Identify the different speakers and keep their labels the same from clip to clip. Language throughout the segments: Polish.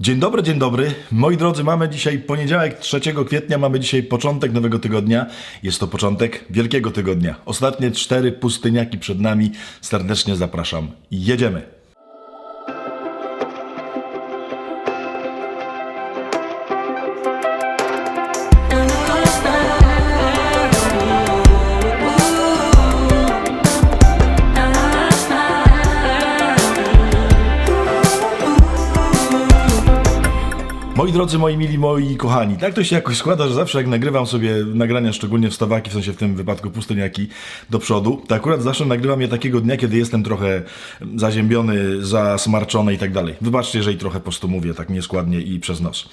Speaker 1: Dzień dobry, dzień dobry. Moi drodzy, mamy dzisiaj poniedziałek 3 kwietnia, mamy dzisiaj początek nowego tygodnia. Jest to początek wielkiego tygodnia. Ostatnie cztery pustyniaki przed nami. Serdecznie zapraszam. Jedziemy. Moi drodzy, moi mili, moi kochani, tak to się jakoś składa, że zawsze jak nagrywam sobie nagrania, szczególnie wstawaki, w sensie w tym wypadku pustyniaki do przodu, to akurat zawsze nagrywam je takiego dnia, kiedy jestem trochę zaziębiony, zasmarczony i tak dalej. Wybaczcie, jeżeli trochę po prostu mówię tak nieskładnie i przez nos.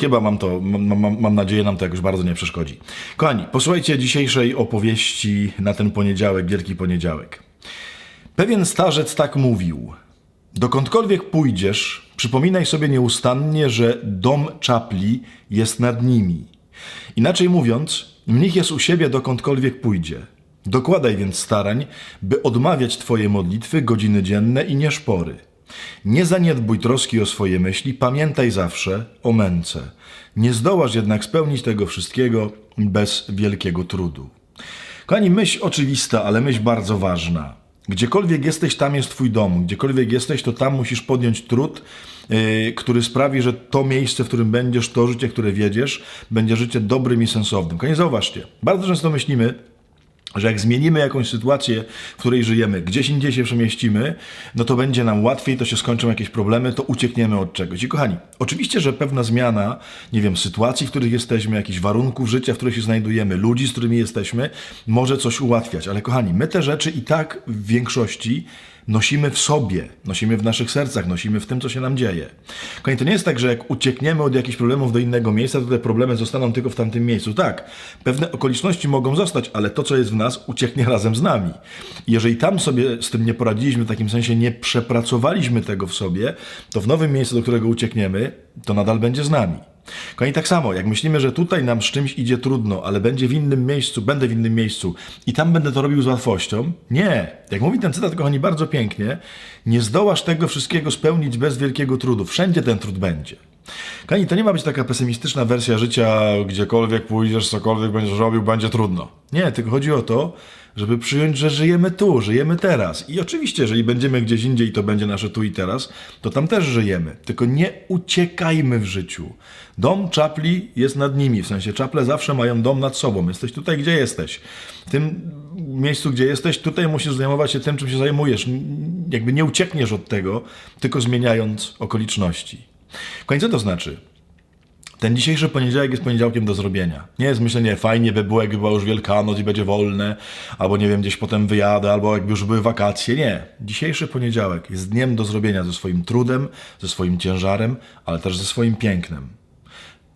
Speaker 1: Chyba mam to, mam, mam, mam nadzieję, nam to jakoś bardzo nie przeszkodzi. Kochani, posłuchajcie dzisiejszej opowieści na ten poniedziałek, Wielki Poniedziałek. Pewien starzec tak mówił. Dokądkolwiek pójdziesz, przypominaj sobie nieustannie, że dom czapli jest nad nimi. Inaczej mówiąc, mnich jest u siebie dokądkolwiek pójdzie. Dokładaj więc starań, by odmawiać Twoje modlitwy, godziny dzienne i nieszpory. Nie zaniedbuj troski o swoje myśli, pamiętaj zawsze o męce. Nie zdołasz jednak spełnić tego wszystkiego bez wielkiego trudu. Kochani, myśl oczywista, ale myśl bardzo ważna. Gdziekolwiek jesteś, tam jest Twój dom. Gdziekolwiek jesteś, to tam musisz podjąć trud, yy, który sprawi, że to miejsce, w którym będziesz, to życie, które wiedziesz, będzie życie dobrym i sensownym. Kochani, zauważcie, bardzo często myślimy, że jak zmienimy jakąś sytuację, w której żyjemy, gdzieś indziej się przemieścimy, no to będzie nam łatwiej, to się skończą jakieś problemy, to uciekniemy od czegoś. I kochani, oczywiście, że pewna zmiana, nie wiem, sytuacji, w których jesteśmy, jakichś warunków życia, w których się znajdujemy, ludzi, z którymi jesteśmy, może coś ułatwiać. Ale kochani, my te rzeczy i tak w większości nosimy w sobie, nosimy w naszych sercach, nosimy w tym, co się nam dzieje. Kochani, to nie jest tak, że jak uciekniemy od jakichś problemów do innego miejsca, to te problemy zostaną tylko w tamtym miejscu. Tak, pewne okoliczności mogą zostać, ale to, co jest w nas, ucieknie razem z nami. I jeżeli tam sobie z tym nie poradziliśmy, w takim sensie nie przepracowaliśmy tego w sobie, to w nowym miejscu, do którego uciekniemy, to nadal będzie z nami. Kochani, tak samo, jak myślimy, że tutaj nam z czymś idzie trudno, ale będzie w innym miejscu, będę w innym miejscu i tam będę to robił z łatwością. Nie. Jak mówi ten cytat, kochani, bardzo pięknie, nie zdołasz tego wszystkiego spełnić bez wielkiego trudu. Wszędzie ten trud będzie. Kochani, to nie ma być taka pesymistyczna wersja życia, gdziekolwiek pójdziesz, cokolwiek będziesz robił, będzie trudno. Nie, tylko chodzi o to, żeby przyjąć, że żyjemy tu, żyjemy teraz. I oczywiście, jeżeli będziemy gdzieś indziej, to będzie nasze tu i teraz, to tam też żyjemy. Tylko nie uciekajmy w życiu. Dom czapli jest nad nimi, w sensie czaple zawsze mają dom nad sobą. Jesteś tutaj, gdzie jesteś. W tym miejscu, gdzie jesteś, tutaj musisz zajmować się tym, czym się zajmujesz. Jakby nie uciekniesz od tego, tylko zmieniając okoliczności. Końcu co to znaczy? Ten dzisiejszy poniedziałek jest poniedziałkiem do zrobienia. Nie jest myślenie, fajnie by było, jakby była już Wielkanoc i będzie wolne, albo nie wiem, gdzieś potem wyjadę, albo jakby już były wakacje. Nie. Dzisiejszy poniedziałek jest dniem do zrobienia ze swoim trudem, ze swoim ciężarem, ale też ze swoim pięknem.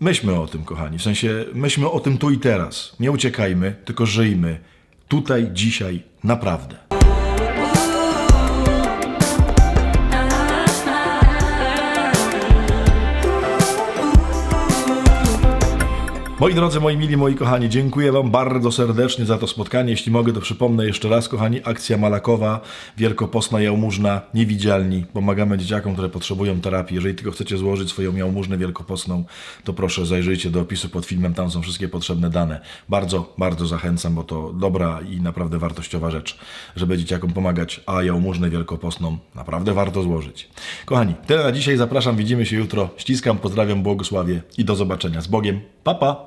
Speaker 1: Myślmy o tym, kochani. W sensie, myślmy o tym tu i teraz. Nie uciekajmy, tylko żyjmy. Tutaj, dzisiaj, naprawdę. Moi drodzy, moi mili, moi kochani, dziękuję Wam bardzo serdecznie za to spotkanie. Jeśli mogę, to przypomnę jeszcze raz, kochani, akcja Malakowa, Wielkopostna Jałmużna, Niewidzialni. Pomagamy dzieciakom, które potrzebują terapii. Jeżeli tylko chcecie złożyć swoją jałmużnę wielkopostną, to proszę zajrzyjcie do opisu pod filmem, tam są wszystkie potrzebne dane. Bardzo, bardzo zachęcam, bo to dobra i naprawdę wartościowa rzecz, żeby dzieciakom pomagać, a jałmużnę wielkopostną naprawdę warto złożyć. Kochani, tyle na dzisiaj, zapraszam, widzimy się jutro. Ściskam, pozdrawiam, błogosławię i do zobaczenia. Z Bogiem, Pa, pa!